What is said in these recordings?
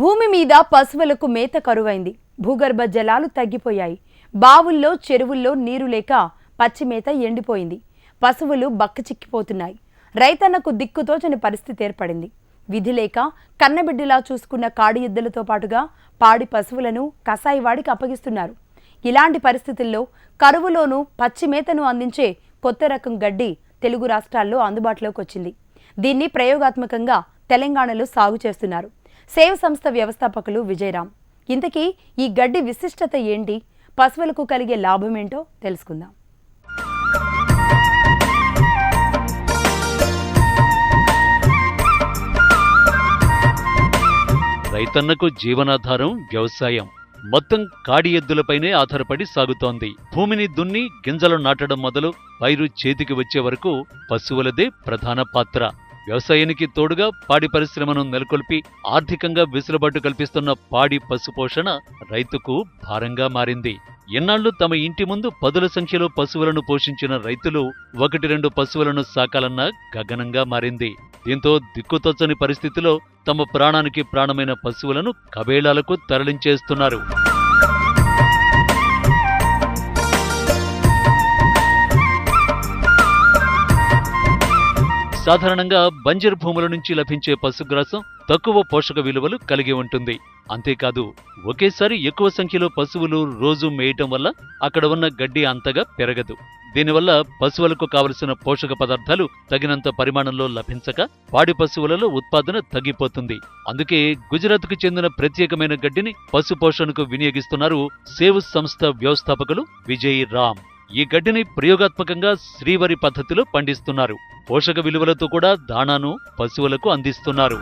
భూమి మీద పశువులకు మేత కరువైంది. భూగర్భ జలాలు తగ్గిపోయాయి. బావుల్లో చెరువుల్లో నీరు లేక పచ్చి మేత ఎండిపోయింది. పశువులు బక్కచిక్కిపోతున్నాయి. రైతన్నకు దిక్కుతోచని పరిస్థితి ఏర్పడింది. విధి లేక కన్నబిడ్డలా చూసుకున్న కాడి ఎద్దులతో పాటుగా పాడి పశువులను కసాయివాడికి అప్పగిస్తున్నారు. ఇలాంటి పరిస్థితుల్లో కరువులోనూ పచ్చి మేతను అందించే కొత్త రకం గడ్డి తెలుగు రాష్ట్రాల్లో అందుబాటులోకి వచ్చింది. దీన్ని ప్రయోగాత్మకంగా తెలంగాణలో సాగు చేస్తున్నారు. సేవ్ సంస్థ వ్యవస్థాపకులు విజయరామ్. ఇంతకీ ఈ గడ్డి విశిష్టత ఏంటి? పశువులకు కలిగే లాభమేంటో తెలుసుకుందాం. రైతన్నకు జీవనాధారం వ్యవసాయం. మొత్తం కాడి ఎద్దులపైనే ఆధారపడి సాగుతోంది. భూమిని దున్ని గింజలు నాటడం మొదలు పైరు చేతికి వచ్చే వరకు పశువులదే ప్రధాన పాత్ర. వ్యవసాయానికి తోడుగా పాడి పరిశ్రమను నెలకొల్పి ఆర్థికంగా వెసులుబాటు కల్పిస్తున్న పాడి పశుపోషణ రైతుకు భారంగా మారింది. ఎన్నాళ్ళు తమ ఇంటి ముందు పదుల సంఖ్యలో పశువులను పోషించిన రైతులు ఒకటి రెండు పశువులను సాకాలన్న గగనంగా మారింది. దీంతో దిక్కుతోచని పరిస్థితిలో తమ ప్రాణానికి ప్రాణమైన పశువులను కబేళాలకు తరలించేస్తున్నారు. సాధారణంగా బంజర్ భూముల నుంచి లభించే పశుగ్రాసం తక్కువ పోషక విలువలు కలిగి ఉంటుంది. అంతేకాదు ఒకేసారి ఎక్కువ సంఖ్యలో పశువులు రోజు మేయటం వల్ల అక్కడ ఉన్న గడ్డి అంతగా పెరగదు. దీనివల్ల పశువులకు కావలసిన పోషక పదార్థాలు తగినంత పరిమాణంలో లభించక పాడి పశువులలో ఉత్పాదన తగ్గిపోతుంది. అందుకే గుజరాత్కు చెందిన ప్రత్యేకమైన గడ్డిని పశు పోషణకు వినియోగిస్తున్నారు సేవ్ సంస్థ వ్యవస్థాపకులు విజయ్ రామ్. ఈ గడ్డిని ప్రయోగాత్మకంగా శ్రీవరి పద్ధతిలో పండిస్తున్నారు. పోషక విలువలతో కూడా దాణాను పశువులకు అందిస్తున్నారు.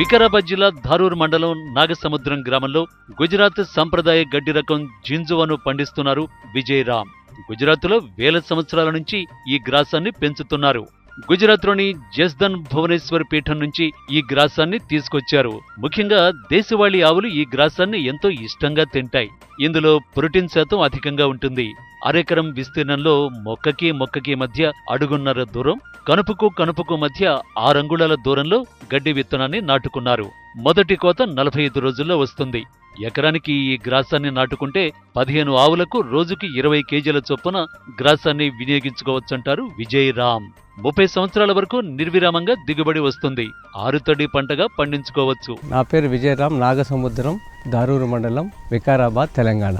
వికారాబాద్ జిల్లా ధారూర్ మండలం నాగసముద్రం గ్రామంలో గుజరాత్ సంప్రదాయ గడ్డి రకం జింజువను పండిస్తున్నారు విజయ్ రామ్ గుజరాత్లో వేల సంవత్సరాల నుంచి ఈ గ్రాసాన్ని పెంచుతున్నారు. గుజరాత్లోని జస్దన్ భువనేశ్వర్ పీఠం నుంచి ఈ గ్రాసాన్ని తీసుకొచ్చారు. ముఖ్యంగా దేశవాళీ ఆవులు ఈ గ్రాసాన్ని ఎంతో ఇష్టంగా తింటాయి. ఇందులో ప్రోటీన్ శాతం అధికంగా ఉంటుంది. అరెకరం విస్తీర్ణంలో మొక్కకి మొక్కకి మధ్య అడుగున్నర దూరం కనుపుకు కనుపుకు మధ్య ఆరంగుళాల దూరంలో గడ్డి విత్తనాన్ని నాటుకున్నారు. మొదటి కోత నలభై ఐదు రోజుల్లో వస్తుంది. ఎకరానికి ఈ గ్రాసాన్ని నాటుకుంటే పదిహేను ఆవులకు రోజుకి ఇరవై కేజీల చొప్పున గ్రాసాన్ని వినియోగించుకోవచ్చంటారు విజయరామ్. ముప్పై సంవత్సరాల వరకు నిర్విరామంగా దిగుబడి వస్తుంది. ఆరుతడి పంటగా పండించుకోవచ్చు. నా పేరు విజయరామ్ నాగసముద్రం దారూరు మండలం వికారాబాద్ తెలంగాణ.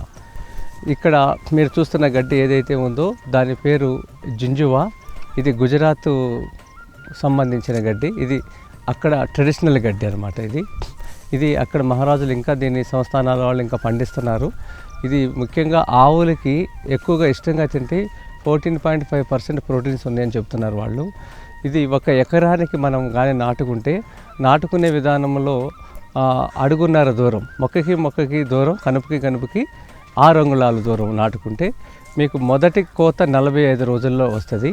ఇక్కడ మీరు చూస్తున్న గడ్డి ఏదైతే ఉందో దాని పేరు జింజువా. ఇది గుజరాత్ సంబంధించిన గడ్డి. ఇది అక్కడ ట్రెడిషనల్ గడ్డి అనమాట ఇది. ఇది అక్కడ మహారాజులు ఇంకా దీన్ని సంస్థానాల వాళ్ళు ఇంకా పండిస్తున్నారు. ఇది ముఖ్యంగా ఆవులకి ఎక్కువగా ఇష్టంగా తింటే fourteen point five percent proteins ఉన్నాయని చెప్తున్నారు వాళ్ళు. ఇది ఒక ఎకరానికి మనం కానీ నాటుకుంటే నాటుకునే విధానంలో అడుగున్నర దూరం మొక్కకి మొక్కకి దూరం కనుపుకి కనుపుకి ఆరు అంగుళాల దూరం నాటుకుంటే మీకు మొదటి కోత నలభై ఐదు రోజుల్లో వస్తుంది.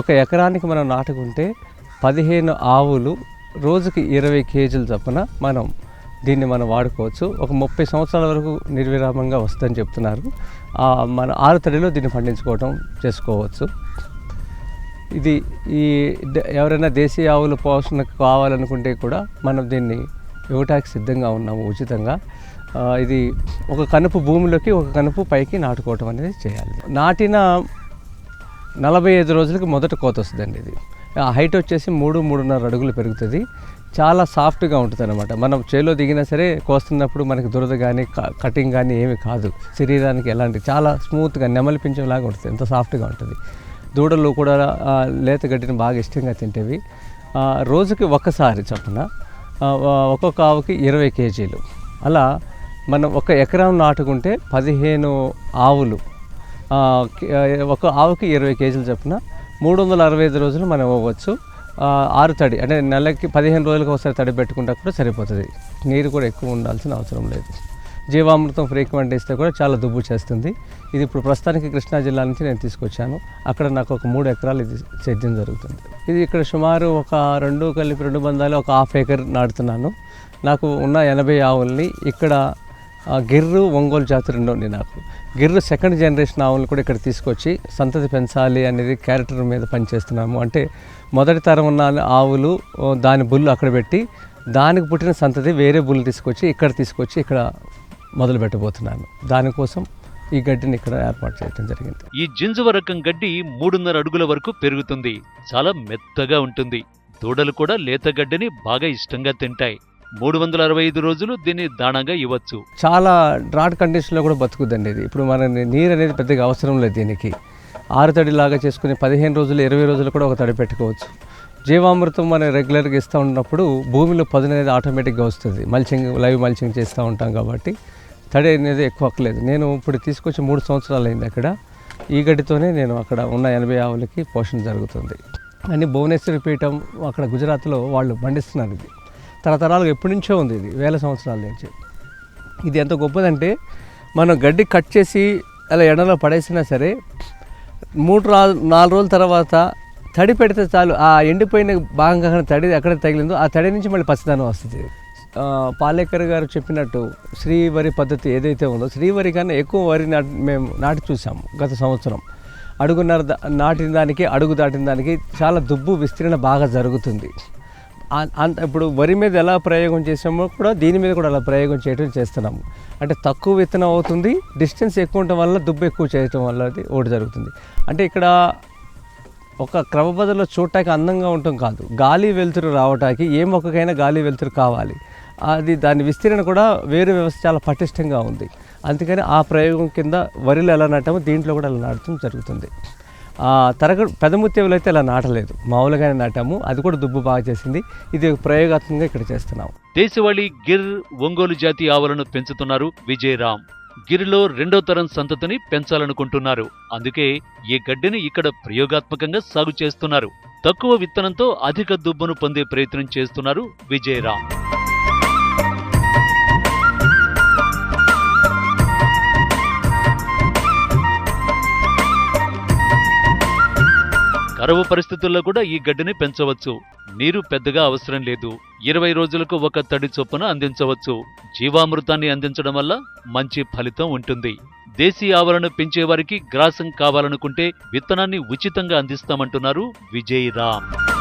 ఒక ఎకరానికి మనం నాటుకుంటే పదిహేను ఆవులు రోజుకి ఇరవై కేజీలు చొప్పున మనం దీన్ని మనం వాడుకోవచ్చు. ఒక ముప్పై సంవత్సరాల వరకు నిర్విరామంగా వస్తుందని చెప్తున్నారు. మన ఆరు తడిలో దీన్ని పండించుకోవడం చేసుకోవచ్చు. ఇది ఈ ద- ఎవరైనా దేశీయ ఆవుల పోషణ కావాలనుకుంటే కూడా మనం దీన్ని ఇవ్వటానికి సిద్ధంగా ఉన్నాము ఉచితంగా. ఇది ఒక కనుపు భూమిలోకి ఒక కనుపు పైకి నాటుకోవటం అనేది చేయాలి. నాటిన నలభై ఐదు రోజులకి మొదట కోత వస్తుందండి ఇది. ఆ హైట్ వచ్చేసి మూడు మూడున్నర అడుగులు పెరుగుతుంది. చాలా సాఫ్ట్గా ఉంటుంది అనమాట మనం చేలో దిగినా సరే కోస్తున్నప్పుడు మనకి దురద కానీ కటింగ్ కానీ ఏమి కాదు. శరీరానికి ఎలాంటి చాలా స్మూత్గా నెమలిపించేలాగా ఉంటుంది. ఎంత సాఫ్ట్గా ఉంటుంది. దూడలు కూడా లేత గడ్డిని బాగా ఇష్టంగా తింటేవి. రోజుకి ఒక్కసారి చొప్పున ఒక్కొక్క ఆవుకి ఇరవై కేజీలు. అలా మనం ఒక ఎకరం నాటుకుంటే పదిహేను ఆవులు ఒక ఆవుకి ఇరవై కేజీలు చొప్పున మూడు వందల అరవై ఐదు రోజులు మనం ఇవ్వచ్చు ఆరు తడి అంటే నెలకి పదిహేను రోజులకు ఒకసారి తడి పెట్టుకుంటా కూడా సరిపోతుంది. నీరు కూడా ఎక్కువ ఉండాల్సిన అవసరం లేదు. జీవామృతం ఫ్రీక్వెంట్ ఇస్తే కూడా చాలా దుబ్బు చేస్తుంది. ఇది ఇప్పుడు ప్రస్తుతానికి కృష్ణా జిల్లా నుంచి నేను తీసుకొచ్చాను. అక్కడ నాకు ఒక మూడు ఎకరాలు ఇది సేద్యం జరుగుతుంది. ఇది ఇక్కడ సుమారు ఒక రెండు కలిపి రెండు బంధాలు ఒక హాఫ్ ఏకర్ నాటుతున్నాను. నాకు ఉన్న ఎనభై ఆవుల్ని ఇక్కడ గిర్రు ఒంగోలు జాతి రెండు ఉంది నాకు. గిర్రు సెకండ్ జనరేషన్ ఆవులను కూడా ఇక్కడ తీసుకొచ్చి సంతతి పెంచాలి అనేది క్యారెక్టర్ మీద పనిచేస్తున్నాము. అంటే మొదటి తరం ఉన్న ఆవులు దాని బుల్లు అక్కడ పెట్టి దానికి పుట్టిన సంతతి వేరే బుల్లు తీసుకొచ్చి ఇక్కడ తీసుకొచ్చి ఇక్కడ మొదలు పెట్టబోతున్నాను. దానికోసం ఈ గడ్డిని ఇక్కడ ఏర్పాటు చేయడం జరిగింది. ఈ జింజువ రకం గడ్డి మూడున్నర అడుగుల వరకు పెరుగుతుంది. చాలా మెత్తగా ఉంటుంది. దూడలు కూడా లేత గడ్డిని బాగా ఇష్టంగా తింటాయి. మూడు వందల అరవై ఐదు రోజులు దీన్ని దాణంగా ఇవ్వచ్చు. చాలా డ్రాట్ కండిషన్లో కూడా బతుకుద్దండి ఇది. ఇప్పుడు మన నీరు అనేది పెద్దగా అవసరం లేదు దీనికి. ఆరు తడి లాగా చేసుకుని పదిహేను రోజులు ఇరవై రోజులు కూడా ఒక తడి పెట్టుకోవచ్చు. జీవామృతం మనం రెగ్యులర్గా ఇస్తూ ఉన్నప్పుడు భూమిలో పదును అనేది ఆటోమేటిక్గా వస్తుంది. మల్చింగ్ లైవ్ మల్చింగ్ చేస్తూ ఉంటాం కాబట్టి తడి అనేది ఎక్కువ అక్కలేదు నేను ఇప్పుడు తీసుకొచ్చి మూడు సంవత్సరాలు అయింది అక్కడ. ఈ గడ్డితోనే నేను అక్కడ ఉన్న ఎనభై ఆవులకి పోషణ జరుగుతుంది. అని భువనేశ్వరి పీఠం అక్కడ గుజరాత్లో వాళ్ళు పండిస్తున్నారు ఇది. తరతరాలుగా ఎప్పటి నుంచో ఉంది ఇది వేల సంవత్సరాల నుంచి. ఇది ఎంత గొప్పదంటే మనం గడ్డి కట్ చేసి అలా ఎండలో పడేసినా సరే మూడు రోజు నాలుగు రోజుల తర్వాత తడి పెడితే చాలు ఆ ఎండిపోయిన భాగం కాకుండా తడి ఎక్కడ తగిలిందో ఆ తడి నుంచి మళ్ళీ పచ్చదనం వస్తుంది. పాలేకర్ గారు చెప్పినట్టు శ్రీవరి పద్ధతి ఏదైతే ఉందో శ్రీవరి కన్నా ఎక్కువ వరి నాటి మేము నాటి చూసాము గత సంవత్సరం. అడుగున్నర నాటిన దానికి అడుగు దాటిన దానికి చాలా దుబ్బు విస్తీర్ణ బాగా జరుగుతుంది. అంత ఇప్పుడు వరి మీద ఎలా ప్రయోగం చేసామో కూడా దీని మీద కూడా అలా ప్రయోగం చేయడం చేస్తున్నాము. అంటే తక్కువ విత్తనం అవుతుంది డిస్టెన్స్ ఎక్కువ ఉండటం వల్ల దుబ్బు ఎక్కువ చేయటం వల్ల అది ఒకటి జరుగుతుంది. అంటే ఇక్కడ ఒక క్రమబద్ధలో చూడటానికి అందంగా ఉండటం కాదు. గాలి వెలుతురు రావటానికి ఏ మొక్కకైనా గాలి వెలుతురు కావాలి. అది దాని విస్తీర్ణ కూడా వేరు వ్యవస్థ చాలా పటిష్టంగా ఉంది. అందుకని ఆ ప్రయోగం కింద వరిలో ఎలా నాటామో దీంట్లో కూడా అలా నాటడం జరుగుతుంది. తరగ పెదముత్యవులు అయితే అలా నాటలేదు. మామూలుగానే నాటాము. అది కూడా దుబ్బు బాగా చేసింది. ఇది ప్రయోగాత్మకంగా ఇక్కడ చేస్తున్నాము. దేశవాళీ గిర్ ఒంగోలు జాతి ఆవులను పెంచుతున్నారు విజయరామ్ గిరిలో రెండో తరం సంతతిని పెంచాలనుకుంటున్నారు. అందుకే ఈ గడ్డిని ఇక్కడ ప్రయోగాత్మకంగా సాగు చేస్తున్నారు. తక్కువ విత్తనంతో అధిక దుబ్బును పొందే ప్రయత్నం చేస్తున్నారు విజయరామ్ కరువు పరిస్థితుల్లో కూడా ఈ గడ్డిని పెంచవచ్చు. నీరు పెద్దగా అవసరం లేదు. ఇరవై రోజులకు ఒక తడి చొప్పున అందించవచ్చు. జీవామృతాన్ని అందించడం వల్ల మంచి ఫలితం ఉంటుంది. దేశీ ఆవులను పెంచేవారికి గ్రాసం కావాలనుకుంటే విత్తనాన్ని ఉచితంగా అందిస్తామంటున్నారు విజయ్ రామ్.